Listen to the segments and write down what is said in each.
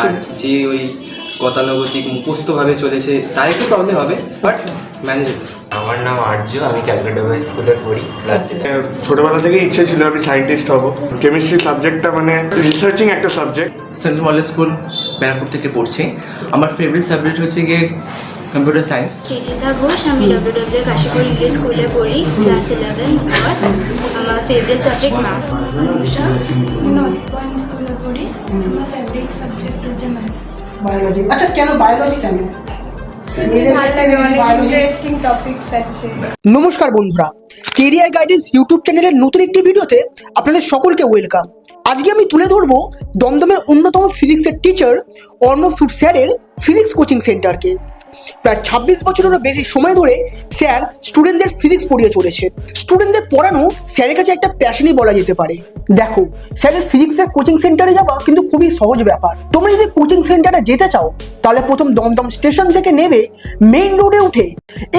আর যে ওই গতানুগতিক মুখস্থভাবে চলেছে তার একটু প্রবলেম হবে বাট ম্যানেজেবল আমার নাম আর্য আমি ক্যালকাটা বয়েজ স্কুলের পড়ি ক্লাস ছোটবেলা থেকে ইচ্ছে ছিল আমি সায়েন্টিস্ট হব। কেমিস্ট্রি সাবজেক্টটা মানে রিসার্চিং একটা subject central model school Barrackpore থেকে পড়ছি। আমার ফেভারিট সাবজেক্ট হচ্ছে গিয়ে কম্পিউটার সায়েন্স কেজিতা ঘোষ আমি ডব্লিউডব্লিউ কাশীপুর ইংলিশ স্কুলে পড়ি ক্লাস ইলেভেন আমার favourite subject math Anusha north point স্কুলে পড়ি আমার ফেভারিট সাবজেক্ট হচ্ছে বায়োলজি আচ্ছা কেন বায়োলজি কেন? নমস্কার বন্ধুরা। কেরিয়ার গাইডেন্স ইউটিউব চ্যানেলের নতুন একটি ভিডিওতে আপনাদের সকলকে ওয়েলকাম আজকে আমি তুলে ধরবো দমদমের অন্যতম ফিজিক্সের টিচার অর্ণব সুট স্যারের ফিজিক্স কোচিং সেন্টারকে প্রায় ছাব্বিশ বছরেরও বেশি সময় ধরে স্যার স্টুডেন্টদের ফিজিক্স পড়িয়ে চলেছে। স্টুডেন্টদের পড়ানো স্যারের কাছে একটা প্যাশনই বলা যেতে পারে। দেখো, স্যারের ফিজিক্সের কোচিং সেন্টারে যাওয়া কিন্তু খুবই সহজ ব্যাপার। তোমরা যদি কোচিং সেন্টারে যেতে চাও, তাহলে প্রথম দমদম স্টেশন থেকে নেবে মেইন রোডে উঠে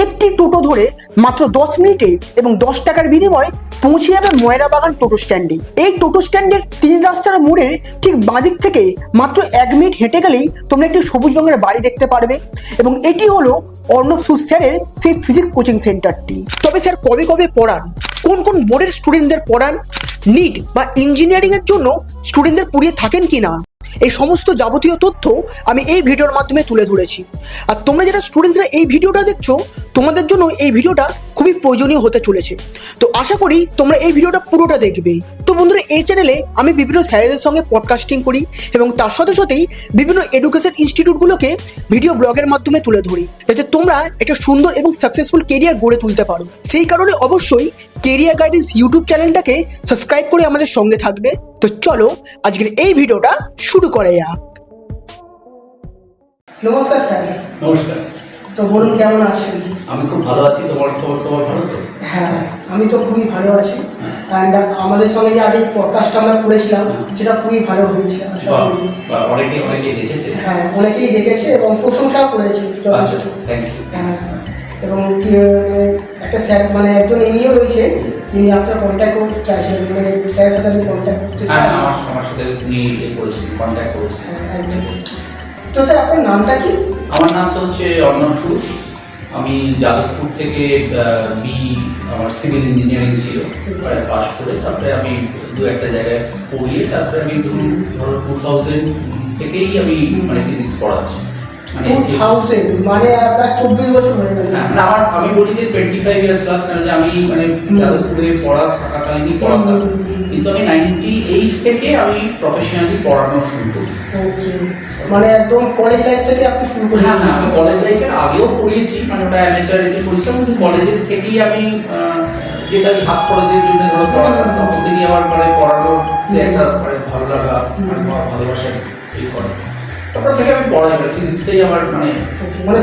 একটি টোটো ধরে মাত্র দশ মিনিটে এবং দশ টাকার বিনিময়ে পৌঁছে যাবে ময়রা বাগান টোটো স্ট্যান্ডে এই টোটো স্ট্যান্ডের তিন রাস্তার মোড়ের ঠিক বাঁদিক থেকে মাত্র এক মিনিট হেঁটে গেলেই তোমরা একটি সবুজ রঙের বাড়ি দেখতে পারবে এবং এটি হলো অর্ণব সুদ স্যারের সেই ফিজিক্স কোচিং সেন্টারটি তবে স্যার, কবে কবে পড়ান? কোন কোন বোর্ডের স্টুডেন্টদের পড়ান? নিট বা ইঞ্জিনিয়ারিং এর জন্য স্টুডেন্টদের পড়িয়ে থাকেন কিনা? এই সমস্ত যাবতীয় তথ্য আমি এই ভিডিওর মাধ্যমে তুলে ধরেছি। আর তোমরা যারা স্টুডেন্টসরা এই ভিডিওটা দেখছ, তোমাদের জন্য এই ভিডিওটা খুবই প্রয়োজনীয় হতে চলেছে। তো আশা করি তোমরা এই ভিডিওটা পুরোটা দেখবে। তো বন্ধুরা, এই চ্যানেলে আমি বিভিন্ন স্যারেদের সঙ্গে পডকাস্টিং করি এবং তার সাথে সাথেই বিভিন্ন এডুকেশন ইনস্টিটিউটগুলোকে ভিডিও ব্লগের মাধ্যমে তুলে ধরি। যাতে তোমরা একটা সুন্দর এবং সাকসেসফুল কেরিয়ার গড়ে তুলতে পারো। সেই কারণে অবশ্যই কেরিয়ার গাইডেন্স ইউটিউব চ্যানেলটাকে সাবস্ক্রাইব করে আমাদের সঙ্গে থাকবে। তো চলো আজকের এই ভিডিওটা শুরু করে যাক। নমস্কার স্যার। নমস্কার। তো বলুন কেমন আছেন? আমি খুব ভালো আছি। তোমার খবর তোমার ভালো তো? হ্যাঁ আমি তো খুবই ভালো আছি। অ্যান্ড আমাদের সঙ্গে যে আগে পডকাস্ট আমরা করেছিলাম সেটা খুবই ভালো হয়েছে। আশা বা- করি। বা অনেকে অনেকে দেখেছে। হ্যাঁ অনেকেই দেখেছে এবং প্রশংসাও করেছে আচ্ছা যথেষ্ট থ্যাংক ইউ হ্যাঁ এবং কি মানে একটা স্যার মানে একজন এমনিও রয়েছে যিনি আপনার কন্ট্যাক্ট করতে চাইছেন মানে স্যারের সাথে আমি কন্ট্যাক্ট করতে হ্যাঁ চান আমার আমার সাথে উনি ইয়ে করেছেন কন্ট্যাক্ট করেছেন। হ্যাঁ, তো স্যার আপনার নামটা কি? আমার নাম তো হচ্ছে অর্ণব সুর। আমি যাদবপুর থেকে বি আমার সিভিল ইঞ্জিনিয়ারিং ছিল পাস করে। তারপরে আমি দু একটা জায়গায় পড়িয়ে তারপরে আমি ধরুন ধরো টু থাউজেন্ড থেকেই আমি মানে ফিজিক্স পড়াচ্ছি। মানে টু মানে আপনার চব্বিশ বছর হয়ে গেল। হ্যাঁ, আমার আমি বলি যে টোয়েন্টি ফাইভ ইয়ার্স প্লাস যে আমি মানে যাদবপুরে পড়া থাকাকালীনই পড়াতাম। কিন্তু আমি নাইনটি এইট থেকে আমি প্রফেশনালি পড়ানো শুরু করি। মানে একদম কলেজ লাইফ থেকে আপনি শুরু করেন হ্যাঁ হ্যাঁ আমি কলেজ লাইফের আগেও পড়িয়েছি মানে ওটা অ্যামেচার এতে পড়েছিলাম কিন্তু কলেজের থেকেই আমি যেটা আমি হাত কলেজের জন্য ধরো পড়াতাম তখন থেকে আমার মানে পড়ানোর একটা মানে ভালো লাগা মানে ভালোবাসা এই করে তারপর থেকে আমি পড়াই মানে ফিজিক্সটাই আমার মানে মানে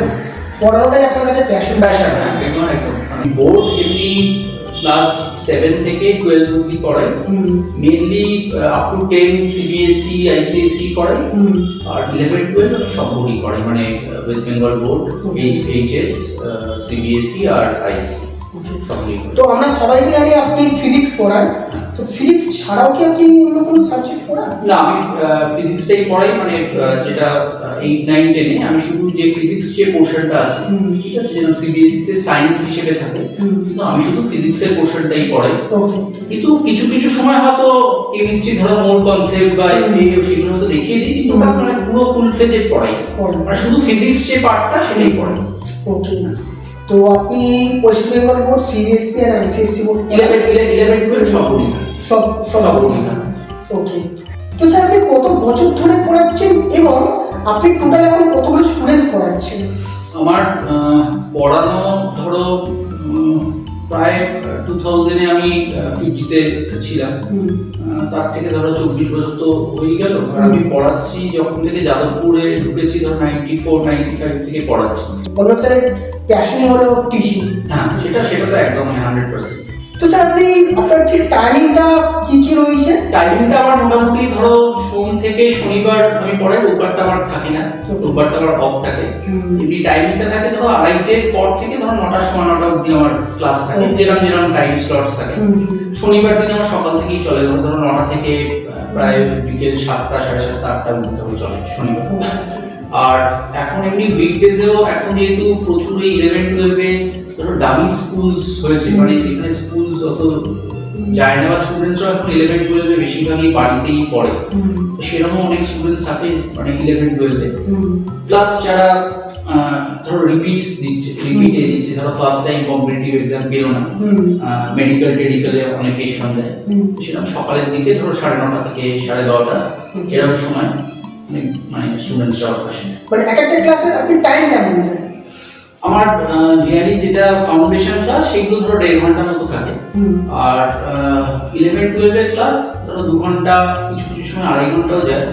পড়ানোটাই আপনার কাছে প্যাশন প্যাশন একদম একদম। আমি বোর্ড এমনি ক্লাস সেভেন থেকে টুয়েলভ অব্দি পড়াই। Mainly up to ten CBSE ICSE করাই। আর ইলেভেন টুয়েলভ আমি সব বোর্ডই করাই মানে West Bengal board H HS CBSE আর আইসি তো আমরা সবাই জানি আপনি ফিজিক্স পড়ান। তো ফিজিক্স ছাড়াও কি আপনি অন্য কোনো সাবজেক্ট পড়ান? না আমি ফিজিক্সটাই পড়াই মানে যেটা এইট নাইন টেনে আমি শুধু যে ফিজিক্স যে পোর্শনটা আছে ঠিক আছে যেরকম সিবিএসসি তে সায়েন্স হিসেবে থাকে। কিন্তু আমি শুধু ফিজিক্সের পোর্শনটাই পড়াই। কিন্তু কিছু কিছু সময় হয়তো কেমিস্ট্রি ধরো মূল কনসেপ্ট বা সেগুলো হয়তো দেখিয়ে দিই কিন্তু মানে পুরো ফুল ফ্লেজে পড়াই। মানে শুধু ফিজিক্স যে পার্টটা সেটাই পড়াই। ওকে তো আপনি ওয়েস্ট বেঙ্গল বোর্ড সিবিএসসি আর ICSE board eleven eleven twelve সব সব না। ওকে। তো স্যার আপনি কত বছর ধরে পড়াচ্ছেন এবং আপনি টোটাল এখন কতগুলো স্টুডেন্ট পড়াচ্ছেন? আমার আহ, পড়ানো ধরো প্রায় টু থাউজেন্ডে আমি ফিফটিতে ছিলাম। তার থেকে ধরো চব্বিশ বছর তো হয়ে গেল। আর আমি পড়াচ্ছি যখন থেকে যাদবপুরে ঢুকেছি ধরো নাইনটি ফোর নাইনটি ফাইভ থেকে পড়াচ্ছি। অন্য স্যারের প্যাশনই হলো টিচিং হ্যাঁ সেটা সেটা তো একদম হান্ড্রেড পার্সেন্ট তো স্যার আপনি আপনার ঠিক টাইমিংটা কি কি রয়েছে? টাইমিংটা আমার মোটামুটি ধরো সোম থেকে শনিবার আমি পড়াই রোববারটা আমার থাকে না। রোববারটা আমার অফ থাকে। এমনি টাইমিংটা থাকে ধরো আড়াইটের পর থেকে ধরো নটার সময় নটা অব্দি আমার ক্লাস থাকে। যেরকম যেরকম টাইম স্লটস থাকে। শনিবার দিন আমার সকাল থেকেই চলে। ধরো ধরো নটা থেকে প্রায় বিকেল সাতটা সাড়ে সাতটা আটটার মধ্যে চলে শনিবার। আর এখন এমনি উইকডেজেও এখন যেহেতু প্রচুর ইলেভেন টুয়েলভে ধরো ডামি স্কুলস হয়েছে মানে এখানে স্কুল যত যায় না বা স্টুডেন্টসরা এখন ইলেভেন টুয়েলভে বেশিরভাগই বাড়িতেই পড়ে। তো সেরকম অনেক স্টুডেন্টস থাকে মানে ইলেভেন টুয়েলভে প্লাস যারা ধরো রিপিটস দিচ্ছে রিপিটে দিচ্ছে ধরো ফার্স্ট টাইম কম্পিটিটিভ এক্সাম পেল না মেডিকেল টেডিকেলে অনেকে এক্সাম দেয়। সেরকম সকালের দিকে ধরো সাড়ে নটা থেকে সাড়ে দশটা এরকম সময় মানে স্টুডেন্টসরা আসে। মানে এক একটা ক্লাসের আপনি টাইম কেমন দেন? আমার জিআরই যেটা ফাউন্ডেশন ক্লাস সেগুলো ধরো দেড় ঘণ্টার মতো থাকে। আর ইলেভেন টুয়েলভের ক্লাস ধরো দু ঘণ্টা কিছু কিছু সময় আড়াই ঘন্টাও যায়।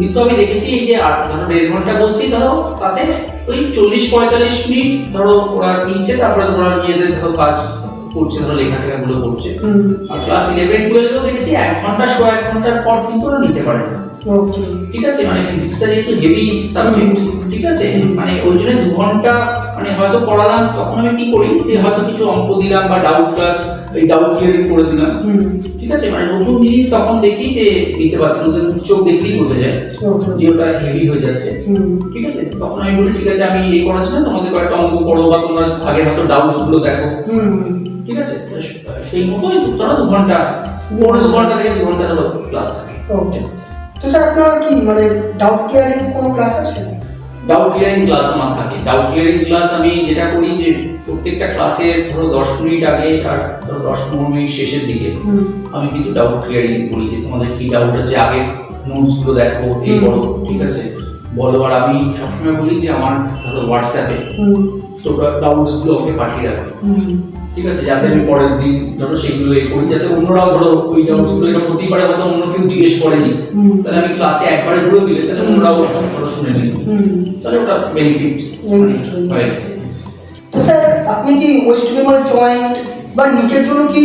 কিন্তু আমি দেখেছি এই যে আট ধরো দেড় ঘণ্টা বলছি ধরো তাতে ওই চল্লিশ পঁয়তাল্লিশ মিনিট ধরো ওরা নিচ্ছে তারপরে ওরা নিজেদের ধরো কাজ করছে ধরো লেখা টেখাগুলো করছে আর ক্লাস ইলেভেন টুয়েলভেও দেখেছি এক ঘণ্টা শো এক ঘণ্টার পর কিন্তু ওরা নিতে পারে না। ঠিক আছে? মানে ফিজিক্সটা যেহেতু হেভি সাবজেক্ট ঠিক আছে? মানে ওই জন্য দু ঘণ্টা মানে হয়তো পড়ালাম তখন আমি কি করি? যে হয়তো কিছু অঙ্ক দিলাম বা ডাউট ক্লাস এই ডাউট ক্লিয়ারিং করে দিলাম। ঠিক আছে? মানে নতুন জিনিস তখন দেখি যে নিতে পারছে না ওদের চোখ দেখলেই বোঝা যায় যে ওটা হেভি হয়ে যাচ্ছে। ঠিক আছে? তখন আমি বলি ঠিক আছে আমি এই করাচ্ছি না তোমাদের কয়েকটা অঙ্ক পড়ো বা তোমরা আগে হয়তো ডাউটসগুলো দেখো। ঠিক আছে? সেই মতোই ধরো দু ঘণ্টা পনেরো দু ঘণ্টা থেকে দু ঘণ্টা ধরো ক্লাস থাকে। ওকে তো স্যার আপনার কি মানে ডাউট ক্লিয়ারিং কোনো ক্লাস আছে? ডাউট ক্লিয়ারিং ক্লাস আমার থাকে। ডাউট ক্লিয়ারিং ক্লাস আমি যেটা করি যে প্রত্যেকটা ক্লাসের ধরো দশ মিনিট আগে আর ধরো দশ পনেরো মিনিট শেষের দিকে আমি কিন্তু ডাউট ক্লিয়ারিং করি যে তোমাদের কি ডাউট আছে আগে নোটসগুলো দেখো এই করো ঠিক আছে? বলো আর আমি সবসময় বলি যে আমার ধরো হোয়াটসঅ্যাপে তো ডাউটসগুলো ওকে পাঠিয়ে রাখবে। ঠিক আছে যাতে আমি পরের দিন ধরো সেগুলো এ করি যাতে অন্যরাও ধরো ওই ডাউটসগুলো এরকম হতেই পারে হয়তো অন্য কেউ জিজ্ঞেস করেনি। তাহলে আমি ক্লাসে একবারে বলে দিলে তাহলে অন্যরাও ধরো শুনে নিল তাহলে ওটা বেনিফিট হয়। তো স্যার আপনি কি ওয়েস্ট বেঙ্গল জয়েন্ট বা নিটের জন্য কি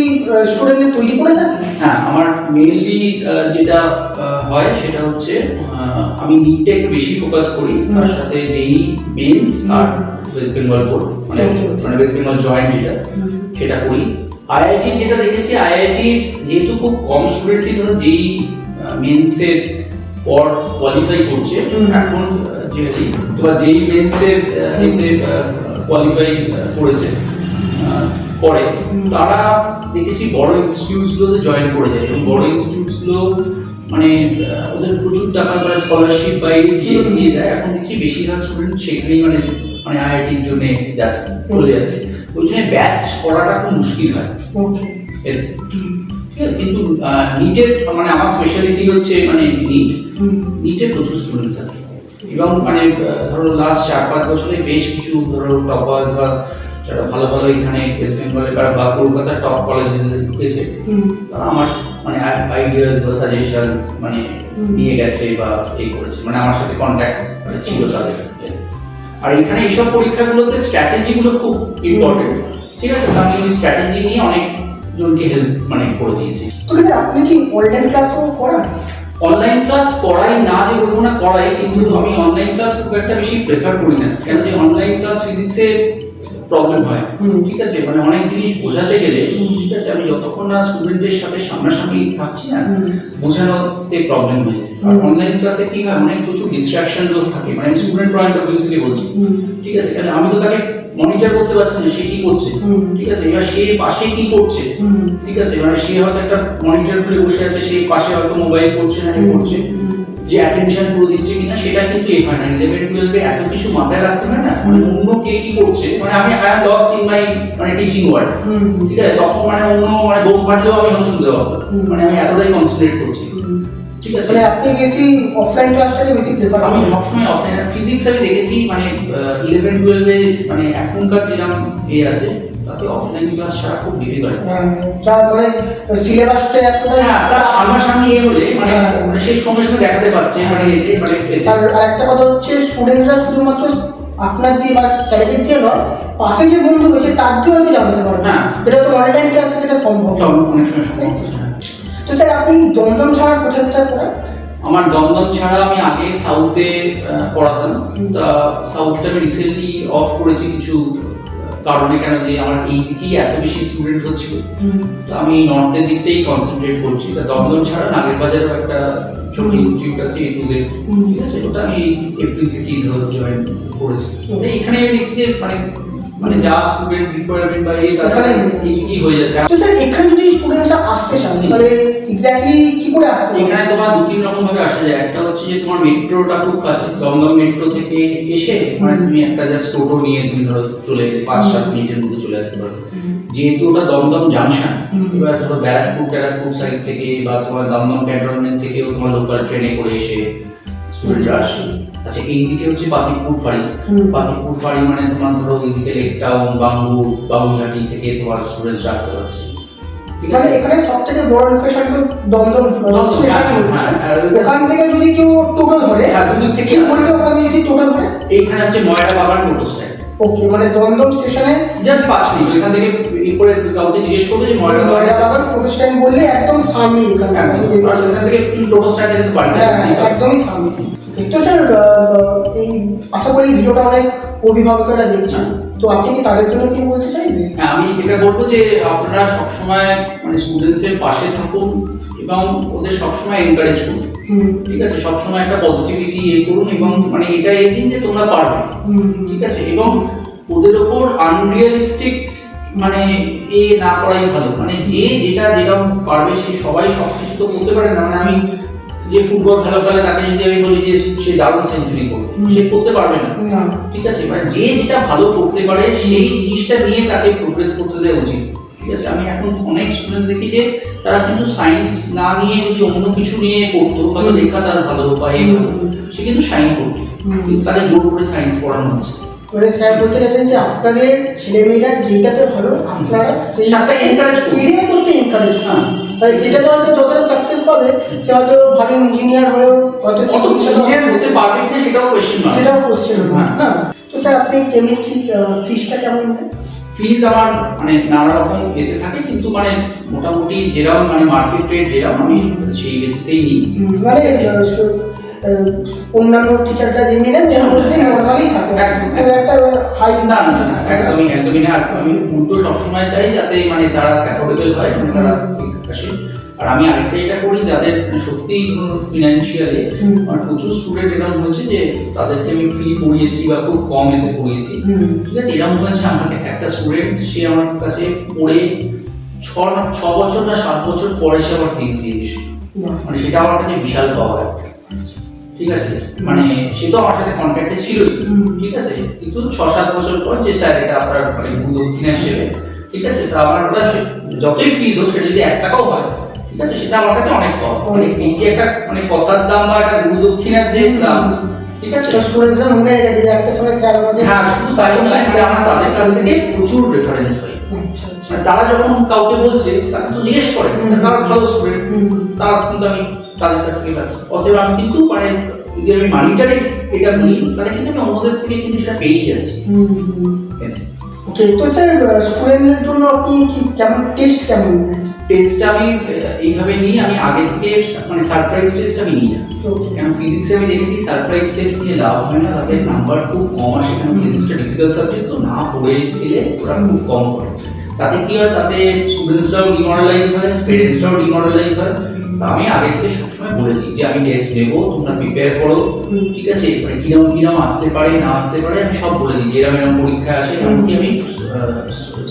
স্টুডেন্টদের তৈরি করে থাকেন হ্যাঁ আমার মেইনলি যেটা হয় সেটা হচ্ছে আমি একটু বেশি ফোকাস করি। তার সাথে যেই মেন্স আর ওয়েস্ট বেঙ্গল বোর্ড মানে. মানে ওয়েস্ট বেঙ্গল জয়েন্ট যেটা সেটা করি। আইআইটি যেটা দেখেছি আইআইটির যেহেতু খুব কম স্টুডেন্টই ধরো যেই মেন্সের পর কোয়ালিফাই করছে এখন বা যেই মেন্সের এতে কোয়ালিফাই করেছে করে তারা দেখেছি বড় ইনস্টিটিউটসগুলোতে জয়েন করে যায় এবং বড় ইনস্টিটিউটসগুলো মানে ওদের প্রচুর টাকা করে স্কলারশিপ বা এই দিয়ে দিয়ে দেয়। এখন দেখছি বেশিরভাগ স্টুডেন্ট সেখানেই মানে মানে আইআইটির জন্য যাচ্ছে চলে যাচ্ছে। ওই জন্য ব্যাচ করাটা খুব মুশকিল হয়। কিন্তু নিটের মানে আমার স্পেশালিটি হচ্ছে মানে নিট নিটের প্রচুর স্টুডেন্টস আছে। এবং মানে ধরো লাস্ট চার পাঁচ বছরে বেশ কিছু ধরো টপার্স বা যারা ভালো ভালো এখানে ওয়েস্ট বেঙ্গলে বা বা কলকাতার টপ কলেজে ঢুকেছে তারা আমার মানে আইডিয়াস বা সাজেশন মানে নিয়ে গেছে বা এই করেছে। মানে আমার সাথে কন্ট্যাক্ট মানে ছিল তাদের। আর এখানে এইসব পরীক্ষাগুলোতে স্ট্র্যাটেজিগুলো খুব ইম্পর্টেন্ট ঠিক আছে? তো আমি ওই স্ট্র্যাটেজি নিয়ে অনেক জনকে হেল্প মানে করে দিয়েছি। ঠিক আছে আপনি কি অনলাইন ক্লাসও করান? অনলাইন ক্লাস করাই না যে বলব না করাই কিন্তু আমি অনলাইন ক্লাস খুব একটা বেশি প্রেফার করি না। কেন যে অনলাইন ক্লাস ফিজিক্সে প্রবলেম হয়। ঠিক আছে মানে অনেক জিনিস বোঝাতে গেলে ঠিক আছে আমি যতক্ষণ না স্টুডেন্টের সাথে সামনাসামনি থাকছি না বোঝানোতে প্রবলেম হয়ে। যায় আর অনলাইন ক্লাসে কি হয় অনেক প্রচুর ডিস্ট্রাকশনসও থাকে মানে আমি স্টুডেন্ট পয়েন্ট অফ ভিউ থেকে বলছি। ঠিক আছে কারণ আমি তো তাকে মনিটর করতে পারছি না সে কি করছে? ঠিক আছে এবার সে পাশে কি করছে? ঠিক আছে মানে সে হয়তো একটা মনিটর খুলে বসে আছে সে পাশে হয়তো মোবাইল করছে না কি করছে? যে অ্যাটেনশন পুরো দিচ্ছে কিনা সেটা কিন্তু এ হয় না ইলেভেন টুয়েলভে এত কিছু মাথায় রাখতে হয় না? মানে অন্য কে কি করছে? মানে আমি আই লস্ট ইন মাই মানে টিচিং ওয়ার্ড ঠিক আছে? তখন মানে অন্য মানে বোম ফাটলেও আমি এখন শুনতে পাবো। মানে আমি এতটাই কনসেন্ট্রেট করছি। ঠিক আছে? মানে আপনি বেশি অফলাইন ক্লাসটাকে বেশি প্রেফার আমি সবসময় অফলাইন ফিজিক্স আমি দেখেছি মানে ইলেভেন টুয়েলভে মানে এখনকার যেরকম এ আছে তাতে অফলাইন ক্লাস ছাড়া খুব ডিফিকাল্ট হ্যাঁ, মানে সিলেবাসটা এক কথায় হ্যাঁ প্লাস সামনাসামনি এ হলে মানে হ্যাঁ। মানে সেই সঙ্গে সঙ্গে দেখাতে পারছে মানে মানে আর আরেকটা কথা হচ্ছে স্টুডেন্টরা শুধুমাত্র আপনার দিয়ে বা স্যারেদের দিয়ে নয় পাশে যে বন্ধু রয়েছে তার দিয়ে হয়তো জানতে পারবে। হ্যাঁ। যেটা তো অনলাইন ক্লাসে সেটা সম্ভব। অনেক সময় সম্ভব। তো? স্যার আপনি দমদম ছাড়া কোথায় কোথায় পড়ান? আমার দমদম ছাড়া আমি আগে সাউথে পড়াতাম। তা সাউথটা আমি রিসেন্টলি অফ করেছি কিছু কারণে কেন যে আমার এই দিকেই এত বেশি স্টুডেন্ট হচ্ছিল তো আমি নর্থের দিকটাই কনসেন্ট্রেট করছি। তা দমদম ছাড়া নাগের বাজারও একটা ছোট ইনস্টিটিউট আছে এ টু জেড ঠিক আছে? ওটা আমি এপ্রিল থেকেই ধরো জয়েন করেছি। এখানে আমি দেখছি যে মানে মানে যা স্টুডেন্ট রিকোয়ারমেন্ট বা এই তাছাড়া এই কি হয়ে যাচ্ছে? তো স্যার এখানে যদি স্টুডেন্টরা আসতে চান তাহলে এক্স্যাক্টলি কি করে আসতে এখানে তোমার দু তিন রকম ভাবে আসা যায়। একটা হচ্ছে যে তোমার মেট্রোটা খুব কাছে দমদম মেট্রো থেকে এসে মানে তুমি একটা জাস্ট টোটো নিয়ে তুমি ধরো চলে পাঁচ সাত মিনিটের মধ্যে চলে আসতে পারো। যেহেতু ওটা দমদম জাংশন এবার ধরো ব্যারাকপুর ট্যারাকপুর সাইড থেকে বা তোমার দমদম ক্যান্টনমেন্ট থেকেও তোমার লোকাল ট্রেনে করে এসে আসে। আচ্ছা এইদিকে হচ্ছে পাতিপুর ফাড়ি। পাতিপুর ফাড়ি মানে তোমার ধরো এইদিকে লেক টাউন বাঙ্গুর বাবুঘাটি থেকে তোমার স্টুডেন্টরা আসতে পারছে ঠিক মানে এখানে সব থেকে বড় লোকেশন তো দমদম হ্যাঁ, হ্যাঁ, আর- ওখান থেকে যদি কেউ টোটো ধরে হ্যাঁ, দুদিক থেকে কি ওখান থেকে যদি টোটো ধরে? এইখানে হচ্ছে ময়রা বাগান টোটো স্ট্যান্ড ওকে মানে দমদম স্টেশনে জাস্ট পাঁচ মিনিট এখান থেকে করে কাউকে জিজ্ঞেস করবে যে ময়রা বাগান টোটো স্ট্যান্ড বললে একদম সামনে এখানে হ্যাঁ, আর সেখান থেকে তুমি টোটো স্ট্যান্ডে যেতে পারবে হ্যাঁ হ্যাঁ, একদমই সামনে। তো স্যার এই আশা করি ভিডিওটা অনেক অভিভাবকরা দেখছেন তো আপনি কি তাদের জন্য কি বলতে চাইবেন? হ্যাঁ, আমি এটা বলব যে আপনারা সবসময় মানে স্টুডেন্টসের পাশে থাকুন এবং ওদের সবসময় এনকারেজ করুন। ঠিক আছে? সবসময় একটা পজিটিভিটি ইয়ে করুন এবং মানে এটা এই দিন যে তোমরা পারবে। ঠিক আছে? এবং ওদের ওপর আনরিয়ালিস্টিক মানে এ না করাই ভালো। মানে যে যেটা যেরকম পারবে সে সবাই সব কিছু তো করতে পারে না। মানে আমি যে ফুটবল ভালো খেলে তাকে যদি আমি বলি যে সে দারুণ সেঞ্চুরি করবে সে করতে পারবে না। ঠিক আছে? মানে যে যেটা ভালো করতে পারে সেই জিনিসটা নিয়ে তাকে প্রোগ্রেস করতে দেওয়া উচিত। ঠিক আছে? আমি এখন অনেক স্টুডেন্ট দেখি যে তারা কিন্তু সায়েন্স না নিয়ে যদি অন্য কিছু নিয়ে করতো হয়তো লেখা তার ভালো বা এই ভালো সে কিন্তু সাইন করতো। কিন্তু তাকে জোর করে সায়েন্স পড়ানো হচ্ছে। মানে স্যার বলতে চাইছেন যে আপনাদের ছেলেমেয়েরা যেটাতে ভালো আপনারা সাথে encourage করুন। করতে এনকারেজ করুন হ্যাঁ। মানে সেটাতে হয়তো যতটা সাকসেস পাবে সে হয়তো ভালো ইঞ্জিনিয়ার হলেও হয়তো ইঞ্জিনিয়ার হতে পারবে কিনা সেটাও কোয়েশ্চেন মার্ক সেটাও কোশ্চেন হ্যাঁ। না তো স্যার আপনি কেমনি কি ফিসটা কেমন নেন? ফিজ আমার মানে নানা রকম এতে থাকে কিন্তু মানে মোটামুটি যেরকম মানে মার্কেট রেট যেরকম আমি সেই বেসিসেই নিই মানে অন্যান্য টিচারটা নেন যেমন মধ্যে নর্মালি থাকে একটা হাই না না একদমই একদমই না আমি উল্টো সবসময় চাই যাতে মানে তারা অ্যাফোর্ডেবল হয় মানে তারা আসে। আর আমি আরেকটা এটা করি যাদের সত্যি ফিনান্সিয়ালি আমার প্রচুর স্টুডেন্ট এরকম হয়েছে যে তাদেরকে আমি ফ্রি পড়িয়েছি বা খুব কম এতে পড়িয়েছি। ঠিক আছে এরকম হয়েছে আমার একটা স্টুডেন্ট সে আমার কাছে পড়ে ছ ছ বছর না সাত বছর পরে সে আমার ফিস দিয়ে দিয়েছিল। মানে সেটা আমার কাছে বিশাল পাওয়া একটা। ঠিক আছে? মানে সে তো আমার সাথে কন্ট্যাক্টে ছিলই। ঠিক আছে? কিন্তু ছ সাত বছর পর যে স্যার এটা আপনার মানে দক্ষিণা হিসেবে ঠিক আছে? তা আমার ওটা যতই ফিজ হোক সেটা যদি এক টাকাও হয় ঠিক আছে? সেটা আমার কাছে অনেক কম। মানে এই যে একটা মানে কথার দাম বা একটা গুরু দক্ষিণার যে দাম ঠিক আছে? তো স্টুডেন্টসরা মনে গেছে যে একটা সময় স্যার আমাদের হ্যাঁ শুধু তাই নয় মানে আমরা তাদের কাছ থেকে প্রচুর রেফারেন্স পাই আচ্ছা আচ্ছা। মানে তারা যখন কাউকে বলছে তারা তো জিজ্ঞেস করে। তারা ভালো স্টুডেন্ট তারা কিন্তু আমি তাদের কাছ থেকে পাচ্ছি। অতএব আমি কিন্তু মানে যদি আমি মানিটারি এটা বলি তাহলে কিন্তু আমি অন্যদের থেকে কিন্তু সেটা পেয়েই যাচ্ছি। ওকে তো স্যার স্টুডেন্টদের জন্য আপনি কি কেমন টেস্ট কেমন টেস্টটা আমি এইভাবে নিই আমি আগে থেকে মানে সারপ্রাইজ টেস্ট আমি নিই না. কারণ ফিজিক্সে আমি দেখেছি সারপ্রাইজ টেস্ট নিয়ে লাভ হয় না তাদের নাম্বার খুব কম আসে কারণ ফিজিক্সটা ডিফিকাল্ট সাবজেক্ট তো না পড়ে গেলে ওরা খুব কম করে তাতে কি হয়? তাতে স্টুডেন্টসরাও ডিমোরালাইজ হয় পেরেন্টসরাও ডিমোরালাইজ হয়। আমি আগে থেকে সবসময় বলে দিই যে আমি টেস্ট নেব তোমরা প্রিপেয়ার করো ঠিক আছে? মানে কিরম কিরম আসতে পারে না আসতে পারে আমি সব বলে দিই। যে এরকম এরম পরীক্ষায় আসে এমনকি আমি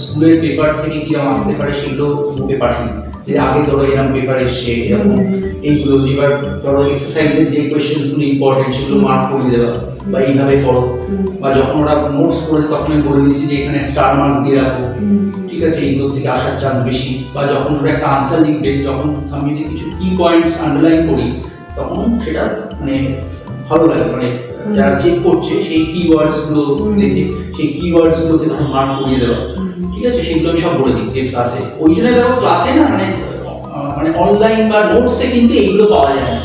স্কুলের পেপার থেকে কিরম আসতে পারে সেগুলো গ্রুপে পাঠিয়ে দিই। যে আগে ধরো এরকম পেপার এসছে এরকম। এইগুলো এবার ধরো এক্সারসাইজের যে কোয়েশ্চেন্সগুলো ইম্পর্টেন্ট সেগুলো মার্ক করে দেওয়া বা এইভাবে করো। বা যখন ওরা নোটস করে তখন আমি বলে দিচ্ছি যে এখানে স্টার মার্ক দিয়ে রাখো। ঠিক আছে? এইগুলো থেকে আসার চান্স বেশি। বা যখন ওরা একটা আনসার লিখবে যখন আমি যদি কিছু কি পয়েন্টস আন্ডারলাইন করি তখন সেটা মানে ভালো লাগে। মানে যারা চেক করছে সেই কিওয়ার্ডসগুলো দেখে সেই কিওয়ার্ডস গুলোকে তখন মার্ক করিয়ে দেওয়া। ঠিক আছে সেগুলো আমি সব বলে দিই যে ক্লাসে ওই জন্য দেখো ক্লাসে না মানে মানে অনলাইন বা নোটসে কিন্তু এইগুলো পাওয়া যায় না।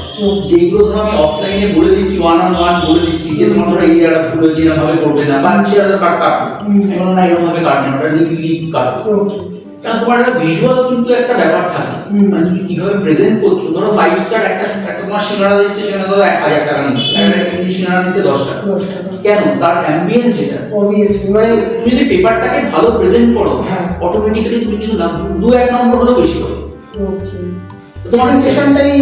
যেগুলো ধরো আমি অফলাইনে বলে দিচ্ছি ওয়ান অন ওয়ান বলে দিচ্ছি যে তোমার ধরো এই জায়গাটা ভুল হয়েছে এরকম ভাবে করবে না বা সেটা কাট কাটবো। বললাম না এরকম ভাবে কাটবে না ওটা কাটবো। ওকে কারণ তোমার একটা ভিজুয়াল কিন্তু একটা ব্যাপার থাকে। মানে তুমি কীভাবে প্রেজেন্ট করছ? ধরো ফাইভ স্টার একটা একটা তোমার সিঙ্গারা দিচ্ছে সেখানে ধরো এক হাজার টাকা নিচ্ছে। একটা সিঙ্গারা নিচ্ছে দশ টাকা। দশ টাকা। কেন? তার অ্যাম্বিয়েন্স যেটা। অবভিয়াসলি মানে তুমি যদি পেপারটাকে ভালো প্রেজেন্ট করো। অটোমেটিক্যালি তুমি কিন্তু নাম- দু এক নম্বর হলেও বেশি হবে। ওকে প্রেজেন্টেশনটাই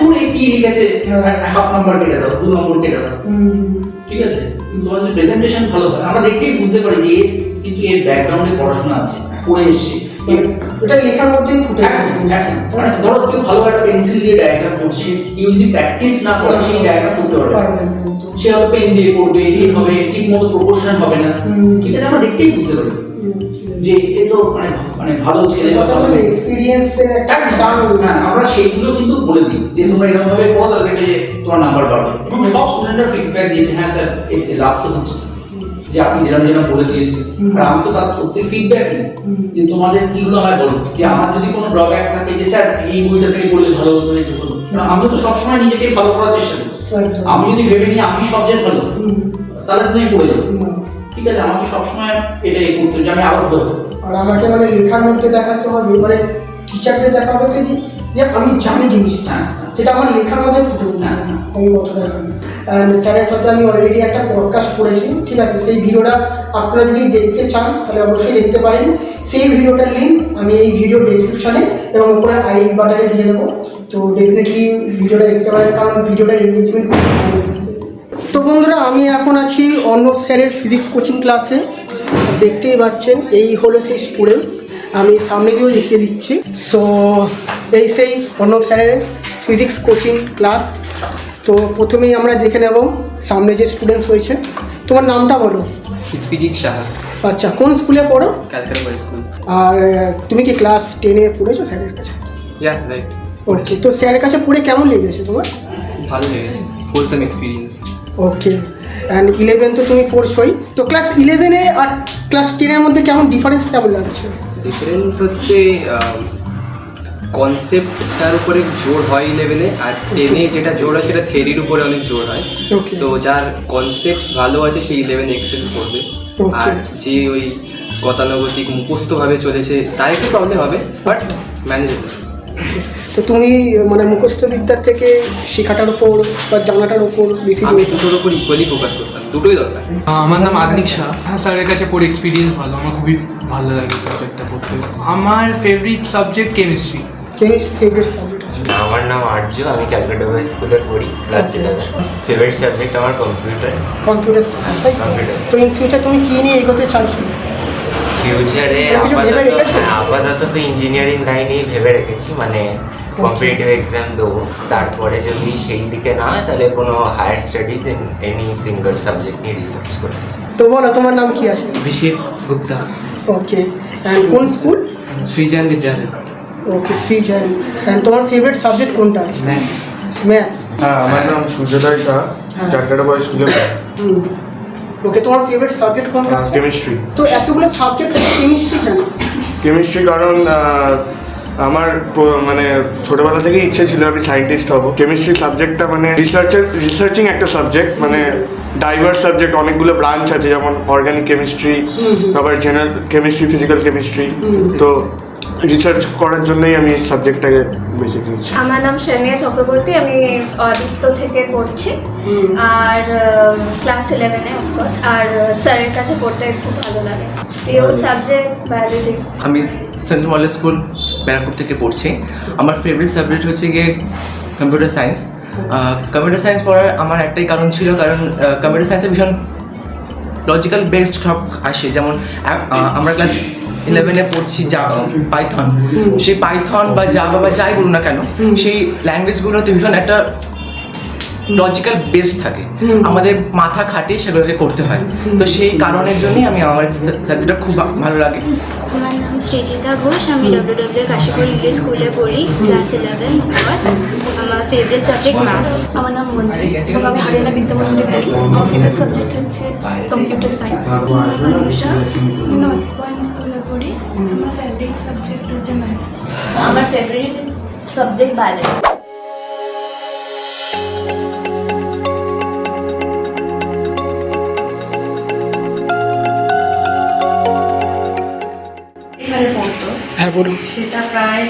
দূরে কি লিখেছে হ্যাঁ। হাফ নাম্বার কেটে দাও দু নম্বর কেটে দাও। ঠিক আছে? কিন্তু তোমার যদি প্রেজেন্টেশন ভালো হয় আমরা দেখতেই বুঝতে পারি যে কিন্তু এর ব্যাকগ্রাউন্ডে পড়াশোনা আছে পড়ে এসছে। এটা লেখার মধ্যেই ফুটে। মানে ধরো কেউ ভালো একটা পেন্সিল দিয়ে ডায়াগ্রাম করছে কেউ যদি প্র্যাকটিস না করে সেই ডায়াগ্রাম করতে পারবে। সে পেন দিয়ে করবে এই হবে ঠিক মতো প্রপোর্শন হবে না। ঠিক আছে আমরা দেখতেই বুঝতে পারি যে এ তো মানে মানে ভালো ছেলে কথা বলে হ্যাঁ, আমরা সেইগুলো কিন্তু বলে দিই যে তোমরা এরকম ভাবে পড়ো যে তোমার নাম্বার বাড়বে। এবং সব স্টুডেন্টরা ফিডব্যাক দিয়েছে হ্যাঁ স্যার লাভ তো হচ্ছে যে আপনি যেরকম যেরকম বলে দিয়েছেন। আর আমি তো তার প্রত্যেক ফিডব্যাক নিই যে তোমাদের কিগুলো আমায় বলো? যে আমার যদি কোনো ড্রব্যাক থাকে যে স্যার এই বইটা থেকে পড়লে ভালো হতো এটা বলুন আমি তো সবসময় নিজেকে ভালো করার চেষ্টা করছি। আমি যদি ভেবে নিই আমি সাবজেক্ট ভালো তাহলে তুমি পড়ে যাব। ঠিক আছে আমাকে সবসময় এটা এই করতে যে আমি আরও ভালো আর আমাকে মানে লেখার মধ্যে দেখাতে হবে মানে টিচারদের দেখা হবে যে যে আমি জানি জিনিসটা। সেটা আমার লেখার মধ্যে ফুটে। আমি কতটা জানি। অ্যান্ড স্যারের সাথে আমি অলরেডি একটা পডকাস্ট করেছি, ঠিক আছে? সেই ভিডিওটা আপনারা যদি দেখতে চান, তাহলে অবশ্যই দেখতে পারেন। সেই ভিডিওটার লিঙ্ক আমি এই ভিডিও ডেসক্রিপশনে এবং উপরে আই বাটনে দিয়ে দেবো। তো ডেফিনেটলি ভিডিওটা দেখতে পারেন, কারণ ভিডিওটার এনগেজমেন্ট তো বন্ধুরা, আমি এখন আছি অর্ণব স্যারের ফিজিক্স কোচিং ক্লাসে দেখতেই পাচ্ছেন, এই হলো সেই স্টুডেন্টস আমি সামনে দিয়েও দেখিয়ে দিচ্ছি। সো এই সেই অর্ণব স্যারের ফিজিক্স কোচিং ক্লাস তো প্রথমেই আমরা দেখে নেব সামনে যে স্টুডেন্টস হয়েছে তোমার নামটা বলো। পৃথ্বীজিৎ সাহা। আচ্ছা কোন স্কুলে পড়ো? ক্যালকাটা স্কুল আর তুমি কি ক্লাস টেনে পড়েছো স্যারের কাছে? ইয়া রাইট ওকে তো স্যারের কাছে পড়ে কেমন লেগেছে তোমার? ভালো লেগেছে। Wholesome experience okay and eleven তো তুমি পড়ছোই। তো ক্লাস ইলেভেনে আর ক্লাস টেনের মধ্যে কেমন ডিফারেন্স কেমন লাগছে? ডিফারেন্স হচ্ছে কনসেপ্টটার উপরে জোর হয় ইলেভেনে আর টেনে যেটা জোর হয় সেটা থিওরির উপরে অনেক জোর হয়. তো যার কনসেপ্ট ভালো আছে সেই ইলেভেন এক্সেল করবে। আর যে ওই গতানুগতিক মুখস্থভাবে চলেছে তার একটু প্রবলেম হবে বাট ম্যানেজেবল তো তুমি মানে মুখস্থ বিদ্যার থেকে শেখাটার উপর বা জানাটার উপর বেশি আমি দুটোর উপর ইকুয়ালি ফোকাস করতাম দুটোই দরকার। আমার নাম আগনিক শাহ। হ্যাঁ স্যারের কাছে পড়ে এক্সপিরিয়েন্স ভালো আমার খুবই ভালো লাগে সাবজেক্টটা পড়তে। আমার favourite subject chemistry chemistry favourite subject আছে। আমার নাম আর্য আমি ক্যালকাটা বয় স্কুলে পড়ি ক্লাস ইলেভেন ফেভারিট সাবজেক্ট আমার কম্পিউটার কম্পিউটার কম্পিউটার তো? তো ইন ফিউচার তুমি কী নিয়ে এগোতে চাইছো? ফিউচারে আপাতত তো ইঞ্জিনিয়ারিং লাইনেই ভেবে রেখেছি মানে কম্পিটিটিভ এক্সাম দেবো। তারপরে যদি সেই দিকে না হয় তাহলে কোনো higher studies in any single subject নিয়ে রিসার্চ করতে চাই। তো বলো তোমার নাম কি আছে? অভিষেক গুপ্তা। ওকে অ্যান্ড কোন স্কুল সৃজন বিদ্যালয়। ওকে শ্রী জৈন অ্যান্ড তোমার ফেভারিট সাবজেক্ট কোনটা আছে? ম্যাথস ম্যাথস হ্যাঁ আমার নাম সূর্যোদয় শাহ হ্যাঁ। ক্যালকাটা বয় স্কুলে ওকে তোমার ফেভারিট সাবজেক্ট কোনটা? কেমিস্ট্রি তো এতগুলো সাবজেক্ট কেমিস্ট্রি কেন? কেমিস্ট্রি কারণ আমার মানে ছোটবেলা থেকেই ইচ্ছে ছিল আমি সায়েন্টিস্ট হব। কেমিস্ট্রি সাবজেক্টটা মানে রিসার্চের রিসার্চিং একটা সাবজেক্ট মানে ডাইভার্স সাবজেক্ট অনেকগুলো ব্রাঞ্চ আছে যেমন অর্গানিক কেমিস্ট্রি তারপর জেনারেল কেমিস্ট্রি ফিজিক্যাল কেমিস্ট্রি তো রিসার্চ করার জন্যই আমি সাবজেক্টটাকে বেছে নিয়েছি। আমার নাম শামিয়া চক্রবর্তী আমি আদিত্য থেকে পড়ছি। আর ক্লাস ইলেভেনে অফকোর্স আর স্যারের কাছে পড়তে খুব ভালো লাগে। প্রিয় সাবজেক্ট বায়োলজি আমি সেন্ট্রাল মডেল স্কুল ব্যারাকপুর থেকে পড়ছি। আমার ফেভারিট সাবজেক্ট হচ্ছে গিয়ে কম্পিউটার সায়েন্স কম্পিউটার সায়েন্স পড়ার আমার একটাই কারণ ছিল কারণ কম্পিউটার সায়েন্সে ভীষণ লজিক্যাল বেসড সব আসে। যেমন আমরা ক্লাস ইলেভেনে পড়ছি যা পাইথন সেই পাইথন বা জাভা বা যাই বলুন না কেন সেই ল্যাঙ্গুয়েজগুলোতে ভীষণ একটা লজিক্যাল বেস থাকে। আমাদের মাথা খাটিয়ে সেগুলোকে করতে হয়। তো সেই কারণের জন্যই আমি আমার সাবজেক্টটা খুব ভালো লাগে। আমার নাম সৃজিতা ঘোষ আমি ডব্লিউ ডব্লিউ কাশীপুর ইংলিশ স্কুলে পড়ি ক্লাস ইলেভেন অফকোর্স আমার ফেভারিট সাবজেক্ট ম্যাথস আমার নাম মঞ্জু। এবং আমি হারিয়ানা বিদ্যামন্দিরে পড়ি। আমার ফেভারিট সাবজেক্ট হচ্ছে কম্পিউটার সায়েন্স আমার উষা নর্থ আমার ফেভারিট সাবজেক্ট বায়োলজি পড়ি বলুন। সেটা প্রায়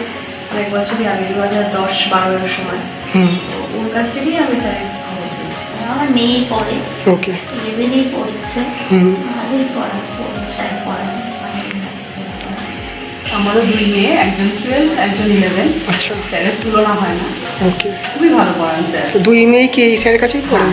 অনেক বছরই আগে দু হাজার দশ বারোর সময়। হুম। তো ওর কাছ থেকেই আমি স্যারের আমার মেয়ে পড়ে। ওকে। ইলেভেনেই পড়ছে। হুম। ভালোই পড়া আমারও দুই মেয়ে একজন টুয়েলভ একজন ইলেভেন আচ্ছা। স্যারের তুলনা হয় না। ওকে খুবই ভালো পড়ান স্যার। দুই মেয়ে কি এই স্যারের কাছেই পড়ে?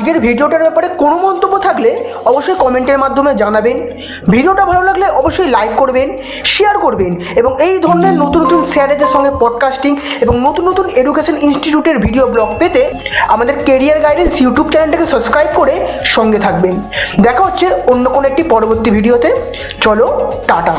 আজকের ভিডিওটার ব্যাপারে কোনো মন্তব্য থাকলে অবশ্যই কমেন্টের মাধ্যমে জানাবেন। ভিডিওটা ভালো লাগলে অবশ্যই লাইক করবেন শেয়ার করবেন এবং এই ধরনের নতুন নতুন স্যারেদের সঙ্গে পডকাস্টিং এবং নতুন নতুন এডুকেশন ইনস্টিটিউটের ভিডিও ব্লগ পেতে আমাদের কেরিয়ার গাইডেন্স ইউটিউব চ্যানেলটাকে সাবস্ক্রাইব করে সঙ্গে থাকবেন। দেখা হচ্ছে অন্য কোনো একটি পরবর্তী ভিডিওতে চলো, টাটা।